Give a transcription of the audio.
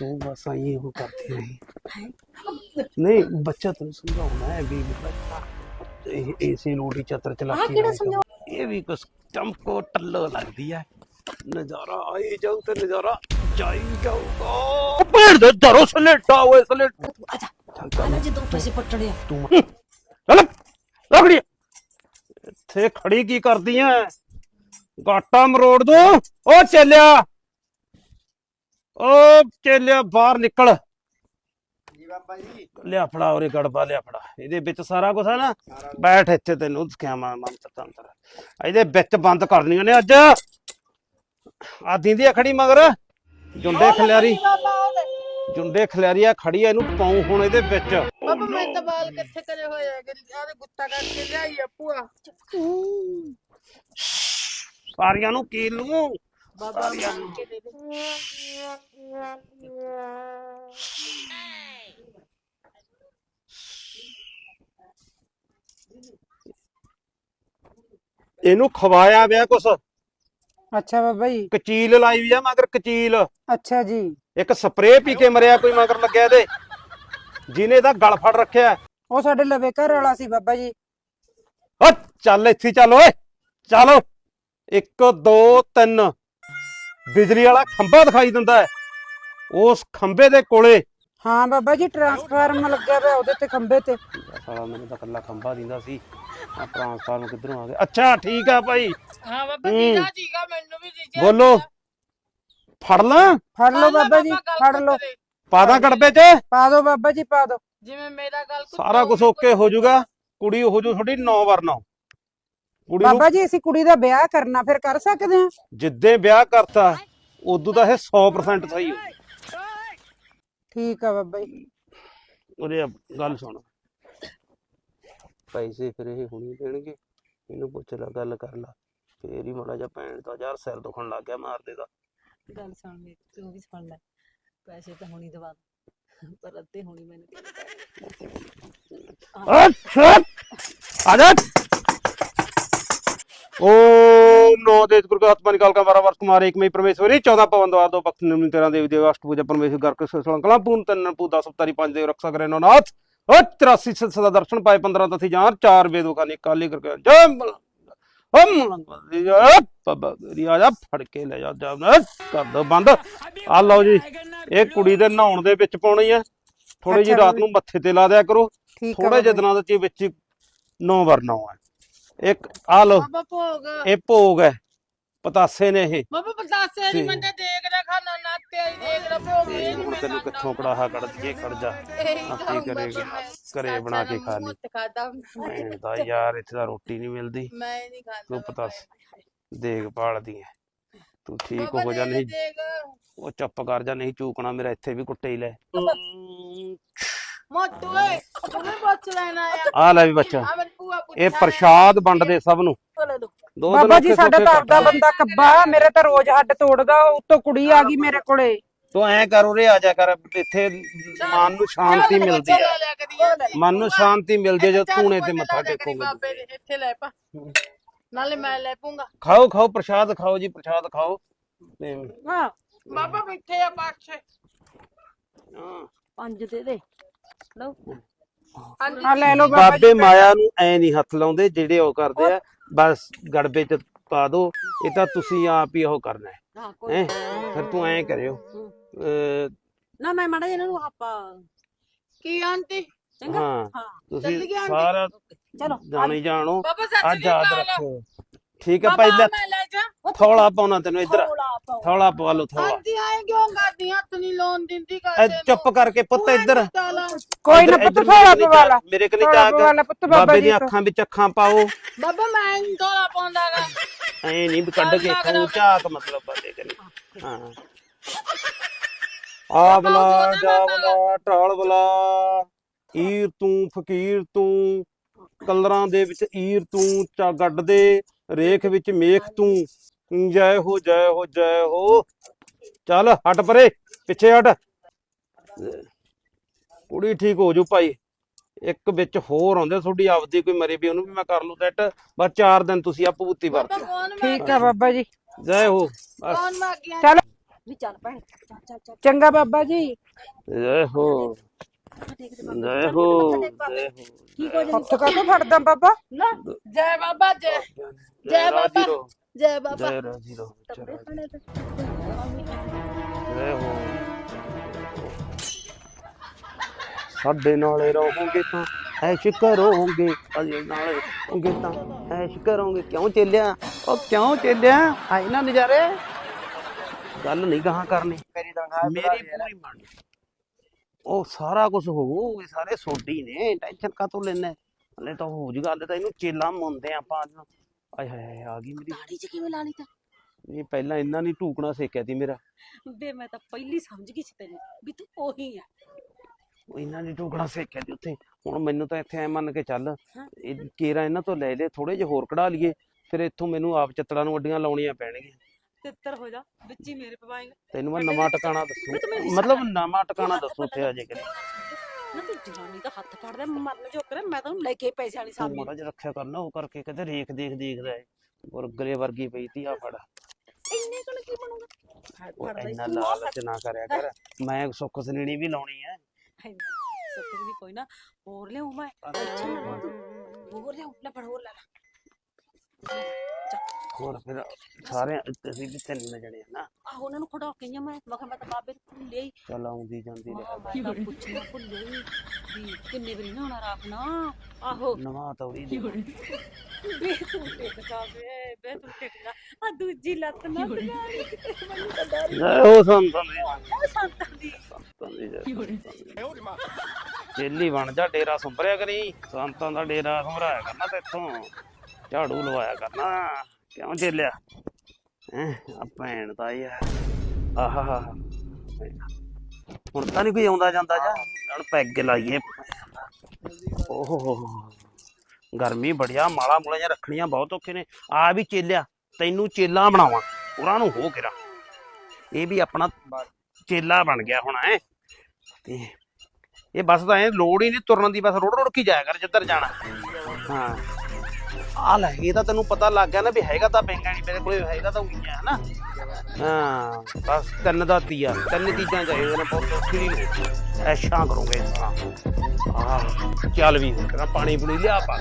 ਤੂੰ ਬਸ ਆਈ ਉਹ ਕਰਦੀ ਰਹੀ ਨਹੀਂ ਬੱਚਾ ਤੈਨੂੰ ਸਮਝਾਉਣਾ ਹੈ ਵੀ ਮਤਲਬ ਇਹ ਏਸੀ ਲੋਟੀ ਚਤਰ ਚਲਾਕੀ ਆਹ ਕਿਹੜਾ ਨਹੀਂ ਸਮਝਾਉ- ਇਹ ਵੀ ਕੁਛ ਚਮਕੋ ਟੱਲੋ ਲੱਗਦੀ ਹੈ ਨਜ਼ਾਰਾ ਆਈ ਜਾਊ ਤੇ ਨਜ਼ਾਰਾ ਜਾਈ ਜਾਊਗਾ ਉਹ ਭੇੜ ਦੇ ਦਰੋ ਸਲੇਟਾ ਓਏ ਸਲੇਟ ਆਜਾ ਚੱਲ ਚੱਲ ਆਜਾ ਜਦੋਂ ਪੈਸੇ ਪੱਟਣੇ ਆ ਤੂੰ ਚੱਲ ਰਗੜੀ ਇੱਥੇ ਖੜੀ ਕੀ ਕਰਦੀ ਐ ਗਾਟਾ ਮਰੋੜ ਦੋ ਓ ਚੱਲਿਆ ਓ ਚੱਲਿਆ ਬਾਹਰ ਨਿਕਲ। ਜੀ ਬਾਬਾ ਜੀ। ਲਿਆ ਫੜਾ ਉਰੇ ਗੜਬਾ ਲਿਆ ਫੜਾ। ਇਹਦੇ ਵਿੱਚ ਸਾਰਾ ਕੁਝ ਹੈ ਨਾ। ਬੈਠ ਇੱਥੇ ਤੈਨੂੰ ਸਿਖਾਵਾਂ ਮੰਤਰ ਤੰਤਰ ਇਹਦੇ ਵਿੱਚ ਬੰਦ ਕਰਨੀਆਂ ਨੇ ਅੱਜ। ਆ ਦਿੰਦੀ ਆ ਖੜੀ ਮਗਰ। ਜੁੰਡੇ ਖਲਿਆਰੀ ਜੁੰਡੇ ਖਲਿਆਰੀ ਆ ਖੜੀ ਆ ਇਹਨੂੰ ਪਾਉ ਹੁਣ ਇਹਦੇ ਵਿੱਚ। ਬਾਬਾ ਮੈਂ ਤਾਂ ਬਾਲ ਕਿੱਥੇ ਕਰੇ ਹੋਏ ਆ? ਆਦੇ ਗੁੱਤਾ ਕਰਕੇ ਲਿਆਈ ਆ ਭੂਆ। ਸਾਰੀਆਂ ਨੂੰ ਕੀਲ ਲੂੰ ਬਾਬਾ ਮੰਨ ਕੇ ਦੇ ਦੇ। ਇਹਨੂੰ ਖਵਾਇਆ ਵਿਆ ਕੁਛ? ਅੱਛਾ ਬਾਬਾ ਜੀ। ਕਚੀਲ ਲਾਈ ਵੀ ਆ ਮਗਰ ਕਚੀਲ। ਅੱਛਾ ਜੀ। ਇੱਕ ਸਪਰੇਅ ਪੀ ਕੇ ਮਰਿਆ ਕੋਈ ਮਗਰ ਲੱਗਿਆ ਇਹਦੇ। ਜਿਹਨੇ ਇਹਦਾ ਗਲ ਫੜ ਰੱਖਿਆ। ਉਹ ਸਾਡੇ ਲਵੇ ਘਰ ਵਾਲਾ ਸੀ ਬਾਬਾ ਜੀ। ਓ ਚੱਲ ਇੱਥੇ ਚੱਲ ਓਏ। ਚੱਲ। 1 2 3 ਬਿਜਲੀ ਵਾਲਾ ਖੰਭਾ ਦਿਖਾਈ ਦਿੰਦਾ ਹੈ। ਉਸ ਖੰਭੇ ਦੇ ਕੋਲੇ ਹਾਂ ਬਾਬਾ ਜੀ ਟਰਾਂਸਫਾਰਮ ਲੱਗਿਆ ਪਿਆ ਉਹਦੇ ਤੇ ਖੰਭੇ ਤੇ। ਸਾਲਾ ਮੈਨੂੰ ਤਾਂ ਕੱਲਾ ਖੰਭਾ ਦਿੰਦਾ ਸੀ। ਆ ਟ੍ਰਾਂਸਫਾਰਮ ਕਿੱਧਰੋਂ ਆ ਗਿਆ? ਅੱਛਾ ਠੀਕ ਆ ਭਾਈ। ਹਾਂ ਬਾਬਾ। ਜੀਜਾ ਜੀਗਾ ਮੈਨੂੰ ਵੀ ਜੀਜਾ ਬੋਲੋ। ਫੜ ਲਾਂ। ਫੜ ਲਓ ਬਾਬਾ ਜੀ ਫੜ ਲਓ। ਪਾਦਾ ਗੜਬੇ 'ਚ ਪਾ ਦਿਓ ਬਾਬਾ ਜੀ ਪਾ ਦਿਓ। ਜਿਵੇਂ ਮੇਰਾ ਗੱਲ ਸਾਰਾ ਕੁਝ ਓਕੇ ਹੋ ਜਾਊਗਾ। ਕੁੜੀ ਹੋ ਜੂ ਤੁਹਾਡੀ 9 ਵਰਨਾ। ਕੁੜੀ ਨੂੰ ਬਾਬਾ ਜੀ ਅਸੀਂ ਕੁੜੀ ਦਾ ਵਿਆਹ ਕਰਨਾ ਫਿਰ ਕਰ ਸਕਦੇ ਹਾਂ। ਜਿੱਦੇ ਵਿਆਹ ਕਰਤਾ ਉਦੋਂ ਤਾਂ ਇਹ 100% ਸਹੀ ਹੋ ਠੀਕ ਆ ਬਾਬਾ ਜੀ। ਉਹਦੇ ਗੱਲ ਸੁਣ। ਪੈਸੇ ਫਿਰ ਇਹ ਹੁਣੀ ਦੇਣਗੇ ਇਹਨੂੰ ਪੁੱਛ ਲੈ ਗੱਲ ਕਰ ਲੈ। ਫੇਰ ਹੀ ਮਾੜਾ ਜਿਹਾ ਭੈਣ ਦਾ ਯਾਰ ਸਿਰ ਦੁਖਣ ਲੱਗ ਗਿਆ ਮਾਰ ਦੇਗਾ ਗੱਲ ਸੁਣ ਮੇਰੀ ਤੂੰ ਵੀ ਸੁਣ ਲੈ ਪੈਸੇ ਤਾਂ ਹੁਣੀ ਦਵਾ ਦੂੰ, ਪਰ ਅੱਧੇ ਹੁਣੀ ਮੈਨੂੰ ਦੇ ਦੇ। ਅੱਛਾ ਆ ਜਾ। ओम नौ देव गुरु का आत्मा निकाल का बारह वर्ष कुमार एक मई परमेश्वरी चौदह पवन द्वार दो पक्ष निम्न तेरह देवी देव अष्ट पूजा परमेश्वर घर कृष्ण श्रृंखला पूर्ण तन पूजा सप्तारी पांच देव रक्षा करे नाथ और तिरासी से सदा दर्शन पाए पंद्रह तथी जहाँ चार वेदों का निकाली करके जय मलंग हम मलंग जय बाबा तेरी आ जा फड़ के ले जा जा ना, कर दो बंद ਆ ਲਓ ਜੀ ਇਹ ਕੁੜੀ ਦੇ ਨਹਾਉਣ ਦੇ ਵਿੱਚ ਪਾਉਣੀ ਹੈ ਥੋੜੀ ਜਿਹੀ ਅੱਛਾ ਰਾਤ ਜੀ। ਨੂੰ ਮੱਥੇ ਤੇ ਲਾ ਦਿਆ ਕਰੋ ਠੀਕ ਆ ਥੋੜੇ ਜਿਹੇ ਬਾਬਾ ਦਿਨਾਂ ਦੇ ਚ ਵਿੱਚ ਨੌ ਵਰਨਾ ਹੈ ਇੱਕ ਆ ਬਾਬਾ ਭੋਗ। ਇਹ ਭੋਗ ਹੈ। ਪਤਾਸੇ ਨੇ ਇਹ। ਬਾਬਾ ਪਤਾਸੇ ਨਹੀਂ। ਮੈਂ ਤਾਂ ਦੇਖ ਰਿਹਾ ਖਾਣਾ ਨਾ ਤੇ ਹੀ ਦੇਖ ਰਿਹਾ ਭੋਗ। ਇਹ ਨਹੀਂ ਮੈਂ ਤੈਨੂੰ ਕਿੱਥੋਂ ਕੜਾਹਾ ਕੱਢ ਦਈਏ ਖੜ ਜਾ। ਆ ਕੀ ਕਰੇਗੀ? ਮੈਂ। ਘਰੇ ਬਣਾ ਕੇ ਖਾ ਲਈ। ਦਾ ਯਾਰ ਇੱਥੇ ਤਾਂ ਰੋਟੀ ਨਹੀਂ ਮਿਲਦੀ। ਮੈਂ ਨਹੀਂ ਖਾਂਦਾ ਤੂੰ ਪਤਾਸੇ ਦੇਖ ਭਾਲਦੀ ਹੈ। ਤੂੰ ਠੀਕ ਹੋ ਜਾ ਨਹੀਂ। ਉਹ ਚੁੱਪ ਕਰ ਜਾ ਨਹੀਂ ਚੂਕਣਾ ਮੇਰਾ ਇੱਥੇ ਵੀ ਕੁੱਟੇ ਹੀ ਲੈ। ਮੋਟੂ ਵੀ ਪੁੱਛ ਲੈਣਾ ਆ। ਆ ਲੈ ਵੀ ਬੱਚਾ। ਇਹ ਪ੍ਰਸ਼ਾਦ ਵੰਡਦੇ ਸਭ ਨੂੰ। ਲੈ ਦੋ ਦੋ ਬਾਬਾ ਜੀ ਸਾਡਾ ਆਪਦਾ ਲਓ। ਬੰਦਾ ਕੱਬਾ ਮੇਰੇ ਤਾਂ ਰੋਜ਼ ਹੱਡ ਤੋੜਦਾ ਉੱਤੋਂ ਕੁੜੀ ਆ ਗਈ ਮੇਰੇ ਕੋਲੇ। ਤੂੰ ਐ ਕਰ ਉਰੇ ਆ ਜਾ ਕਰ ਇੱਥੇ ਮਨ ਨੂੰ ਸ਼ਾਂਤੀ ਮਿਲਦੀ ਹੈ ਮਨ ਨੂੰ ਸ਼ਾਂਤੀ ਮਿਲਦੀ ਹੈ ਜਦੋਂ ਧੂਣੇ ਤੇ ਮੱਥਾ ਟੇਕੋਗੇ। ਬਾਬੇ ਦੇ ਇੱਥੇ ਲੈ ਪਾ। ਨਾਲੇ ਮੈਂ ਲੈ ਪੂੰਗਾ ਖਾਓ ਖਾਓ ਪ੍ਰਸ਼ਾਦ ਖਾਓ ਜੀ ਪ੍ਰਸ਼ਾਦ ਖਾਓ। ਤੇ ਹਾਂ। ਬਾਬਾ ਬੈਠੇ ਆ ਪਾਛੇ ਪੰਜ ਦੇ ਦੇ। ਲਓ। ਆ ਲੈ ਲਓ ਬਾਬਾ ਮਾਇਆ ਨੂੰ ਐ ਨਹੀਂ ਹੱਥ ਲਾਉਂਦੇ ਜਿਹੜੇ ਉਹ ਕਰਦੇ ਆ। ਬਸ ਗੜਬੇ ਚ ਪਾ ਦੋ। ਇਹ ਤਾਂ ਤੁਸੀਂ ਆਪ ਹੀ ਉਹ ਕਰਨਾ ਹੈ। ਹਾਂ ਕੋਈ ਹੈਂ? ਫਿਰ ਤੂੰ ਐਂ ਕਰਿਓ। ਅਹ, ਨਾ ਮੈਂ ਮਾੜਾ ਜਿਹਾ ਇਹਨਾਂ ਨੂੰ ਆਪਾਂ ਕੀ ਆਂਟੀ? ਚੰਗਾ? ਹਾਂ ਹਾਂ ਤੁਸੀਂ ਆਂਟੀ। ਸਾਰਾ ਚਲੋ ਜਾਣੀ ਜਾਣੋ। ਬਾਬਾ ਆ ਸੱਚ ਯਾਦ ਰੱਖੋ ਠੀਕ ਹੈ ਪਹਿਲਾਂ ਮੈਂ ਲੈ ਜਾ। ਥੋੜਾ ਪਾਉਣਾ ਤੈਨੂੰ ਇੱਧਰ। ਥੋੜਾ ਪਾਓ ਥੋੜਾ ਪਵਾ ਲਓ ਥੋੜਾ ਆਂਟੀ ਆਏ ਕਿਉਂ ਕਰਦੀ ਹੱਥ ਨਹੀਂ ਲਾਉਣ ਦਿੰਦੀ ਕਰਦੇ ਚੁੱਪ ਕਰਕੇ ਪੁੱਤ ਇੱਧਰ। ਕੋਈ ਨਾ ਪੁੱਤ ਥੋੜਾ ਮੇਰੇ ਪਵਾ ਲਾ ਮੇਰੇ ਕਨੀ ਥੋੜਾ ਜਾ ਪਵਾ ਕੇ ਪੁੱਤ ਬਾਬਾ ਦੀਆਂ ਤੋਂ। ਅੱਖਾਂ ਵਿੱਚ ਅੱਖਾਂ ਪਾਓ। ਬਾਬਾ ਮੈਂ ਨਹੀਂ ਢੋਲਾ ਪਾਉਂਦਾਗਾ। ਐ ਨਹੀਂ ਵੀ ਕੱਢ ਕੇ ਖਾਉ ਝਾਕ ਮਤਲਬ ਬਾਦੇ ਕਰੀ ਹਾਂ। ਆ ਬਲਾ ਜਾ ਬਲਾ ਢਾਲ ਬਲਾ ਈਰ ਤੂੰ ਫਕੀਰ ਤੂੰ ਕਲਰਾਂ ਦੇ ਵਿੱਚ ਈਰ ਤੂੰ ਚਾ ਗੱਡ ਦੇ ਰੇਖ ਵਿੱਚ ਮੇਖ ਤੂੰ। ਜੈ ਹੋ ਜੈ ਹੋ ਜੈ ਹੋ। ਚੱਲ ਹਟ ਪਰੇ ਪਿੱਛੇ ਹਟ। ਕੁੜੀ ਠੀਕ ਹੋ ਜੂ ਭਾਈ। ਇੱਕ ਵਿੱਚ ਹੋਰ ਆਉਂਦੇ ਤੁਹਾਡੀ ਆਪਦੀ ਕੋਈ ਮਰੇ ਵੀ ਉਹਨੂੰ ਵੀ ਮੈਂ ਕਰ ਲੂ ਸੈੱਟ ਬਸ 4 ਦਿਨ ਤੁਸੀਂ ਆ ਭੂਤੀ ਬਾਬਾ ਵਰਤੋ ਕੌਣ ਠੀਕ ਆ ਬਾਬਾ ਜੀ। ਜੈ ਹੋ। ਬਸ। ਕੌਣ ਚੱਲ। ਵੀ ਚੱਲ ਭੈਣ ਚੱਲ ਚੱਲ ਚੱਲ। ਚੰਗਾ ਬਾਬਾ ਜੀ। ਜੈ ਹੋ। ਜੈ ਹੋ। ਜੈ ਹੋ। ਕੀ ਕੁਝ ਨਹੀਂ ਹੱਥ ਕਾਹਤੋਂ ਫੜਦਾ ਬਾਬਾ। ਨਾ। ਜੈ ਬਾਬਾ ਜੈ। ਜੈ ਬਾਬਾ। ਜੈ ਬਾਬਾ। ਜੈ ਰਾਜੀ ਤੇ। ਜੈ ਹੋ। ਸਾਡੇ ਨਾਲੇ ਰਹੋਗੇ ਤਾਂ ਐਸ਼ ਕਰੋਗੇ ਸਾਡੇ ਨਾਲੇ ਰਹੋਗੇ ਤਾਂ ਐਸ਼ ਕਰੋਗੇ। ਕਿਉਂ ਚੱਲਿਆ? ਉਹ ਕਿਉਂ ਚੱਲਿਆ? ਆਏ ਨਾ ਨਜ਼ਾਰੇ। ਗੱਲ ਨਹੀਂ ਕਹਾਂ ਕਰਨੀ। ਮੇਰੀ ਤਨਖਾਹ ਮੇਰੀ ਪੂਰੀ ਮੰਨ। ਉਹ ਸਾਰਾ ਕੁਝ ਹੋਊ ਇਹ ਸਾਰੇ ਸੋਡੀ ਨੇ। ਟੈਨਸ਼ਨ ਕਾਤੋਂ ਲੈਣਾ ਹਲੇ ਤਾਂ ਹੋ ਜੀ ਗੱਲ ਤਾਂ ਇਹਨੂੰ ਚੇਲਾ ਮੁੰਦੇ ਆਪਾਂ ਅੱਜ ਆਏ ਹਾਏ ਆ ਗਈ ਮੇਰੀ। ਦਾੜੀ 'ਚ ਕਿਵੇਂ ਲਾ ਲਈ ਤਾ? ਇਹ ਪਹਿਲਾਂ ਇਹਨਾਂ ਨੇ ਢੂਕਣਾ ਸੇਕਿਆ ਸੀ ਮੇਰਾ। ਬੇ ਮੈਂ ਤਾਂ ਪਹਿਲੀ ਸਮਝ ਗਈ ਸੀ ਤੈਨੂੰ ਵੀ ਤੂੰ ਉਹੀ ਆ। ਉਹ ਇਹਨਾਂ ਨੇ ਢੂਕਣਾ ਸੇਕਿਆ ਸੀ ਉੱਥੇ। ਹੁਣ ਮੈਨੂੰ ਤਾਂ ਇੱਥੇ ਐ ਮੰਨ ਕੇ ਚੱਲ। ਇਹ ਕੇਰਾ ਇਹਨਾਂ ਤੋਂ ਲੈ ਲੈ ਥੋੜੇ ਜਿਹਾ ਹੋਰ ਕਢਾ ਲਈਏ ਫਿਰ ਇੱਥੋਂ ਮੈਨੂੰ ਆਪ ਚੱਤੜਾਂ ਨੂੰ ਅੱਡੀਆਂ ਲਾਉਣੀਆਂ ਪੈਣਗੀਆਂ। ਤਿੱਤਰ ਹੋ ਜਾ ਵਿੱਚ ਹੀ ਮੇਰੇ ਪਵਾਏਗਾ। ਤੈਨੂੰ ਮੈਂ ਨਵਾਂ ਟਿਕਾਣਾ ਤੂੰ ਦੱਸੂ। ਮਤਲਬ ਨਵਾਂ ਟਿਕਾਣਾ ਦੱਸੂ ਉੱਥੇ ਅਜੇ ਕਰੇ ਨਾ ਤੂੰ ਜਵਾਨੀ ਦਾ ਹੱਥ ਫੜਦਾ ਮਰਨ ਜੋ ਕਰੇ ਮੈਂ ਤਾਂ ਲੈ ਕੇ ਪੈਸੇ ਵਾਲੀ ਤੂੰ ਸਾਮੀ ਮਾੜਾ ਜਿਹਾ ਰੱਖਿਆ ਕਰਨਾ ਉਹ ਕਰਕੇ ਕਿਤੇ ਰੇਖ ਦੇਖ ਦੇਖਦਾ ਗੁਰਗਲੇ ਵਰਗੀ ਪਈ ਤੀ ਆ ਫੜ। ਇੰਨੇ ਕੋਲ ਕੀ ਬਣੂਗਾ? ਉਹ ਫੜਦਾ ਹੀ ਇੰਨਾ ਤੂੰ। ਆ ਲਾਲਚ ਨਾ ਕਰਿਆ ਕਰ। ਮੈਂ ਸੁੱਖ ਸਨੀਣੀ ਵੀ ਲਾਉਣੀ ਹੈ ਸੁੱਕ ਵੀ ਕੋਈ ਨਾ ਹੋਰ ਲਿਆਉ ਮੈਂ ਹੋਰ ਲਿਆਉ ਲੈ ਫੜ ਹੋਰ ਲੈ ਲੈ ਆਹੋ ਉਹਨਾਂ ਨੂੰ ਖੜਾ ਕੇ ਮੈਂ। ਮੈਂ ਕਿਹਾ ਮੈਂ ਤਾਂ ਬਾਬੇ ਨੂੰ ਲੈ ਆਈ। ਚੱਲ ਆਉਂਦੀ ਜਾਂਦੀ ਹਾਂ, ਰਹਿ। ਮੈਂ ਤਾਂ ਪੁੱਛਣਾ ਭੁੱਲੇ ਹੀ ਵੀ ਕਿੰਨੇ ਵਾਰੀ ਨਹਾਉਣਾ ਨਾ। ਆਹੋ। ਨਵਾਂ ਤੌੜੀ ਦੇ। ਬੇ ਤੂੰ ਟਿਕ ਜਾ ਬੇ ਬੇ ਤੂੰ ਟਿਕ ਜਾ ਆ ਦੂਜੀ ਲੱਤ ਨਾ ਤੇ ਮੈਨੂੰ ਤਾਂ ਡਰ ਜੈ ਹੋ ਸੰਤਾਂ ਦੀ ਉਹ ਸੰਤਾਂ ਦੀ। ਸੰਤਾਂ ਦੀ ਜੈ। ਚੇਲੀ ਬਣ ਜਾ ਡੇਰਾ ਸੰਭਰਿਆ ਕਰੀ। ਸੰਤਾਂ ਦਾ ਡੇਰਾ ਸੰਭਰਾਇਆ ਕਰਨਾ ਤੇ ਇੱਥੋਂ ਝਾੜੂ ਲਵਾਇਆ ਕਰਨਾ। ਕਿਉਂ ਚੇਲਿਆ? ਆ ਭੈਣ ਦਾ ਯਾਰ ਆਹਾ ਹੁਣ ਤਾਂ ਨਹੀਂ ਕੋਈ ਆਉਂਦਾ ਜਾਂਦਾ ਜਾ। ਹੁਣ ਪੈਗ ਲਾਈਏ। ਓਹੋ ਗਰਮੀ ਬੜਿਆ ਮਾਲਾ ਮੂਲਾ ਜਿਹਾ ਰੱਖਣੀਆਂ ਬਹੁਤ ਔਖੇ ਨੇ। ਆ ਵੀ ਚੇਲਿਆ, ਤੈਨੂੰ ਚੇਲਾ ਬਣਾਵਾਂ। ਉਹਨਾਂ ਨੂੰ ਹੋ ਕਿਰਾ ਇਹ ਵੀ ਆਪਣਾ ਚੇਲਾ ਬਣ ਗਿਆ ਹੁਣ ਐ ਤੇ ਇਹ ਬਸ ਤਾਂ ਐ, ਲੋੜ ਹੀ ਨਹੀਂ ਤੁਰਨ ਦੀ, ਬਸ ਰੋੜ ਰੋੜ ਕੇ ਜਾਇਆ ਕਰ, ਜਿੱਧਰ ਜਾਣਾ। ਹਾਂ। ਆ ਲੈ, ਇਹ ਤਾਂ ਤੈਨੂੰ ਪਤਾ ਲੱਗ ਗਿਆ ਨਾ ਵੀ ਹੈਗਾ ਤਾਂ ਪੈਂਗਾ ਨਹੀਂ, ਮੇਰੇ ਕੋਲੇ ਹੈਗਾ ਤਾਂ ਉਹੀ ਹੈ ਹਨਾ? ਹਾਂ, ਬਸ ਤਿੰਨ ਦਾ ਤੀਆ ਤਿੰਨ ਚੀਜ਼ਾਂ ਚਾਹੀਦੀਆਂ ਨੇ, ਬਹੁਤ ਔਖੀ ਨਹੀਂ ਐਸ਼ਾਂ ਕਰੋਗੇ ਇਸ ਆਹ, ਚੱਲ ਵੀ ਤੇਰਾ ਪਾਣੀ ਪੁਣੀ ਲਿਆ ਪਾ।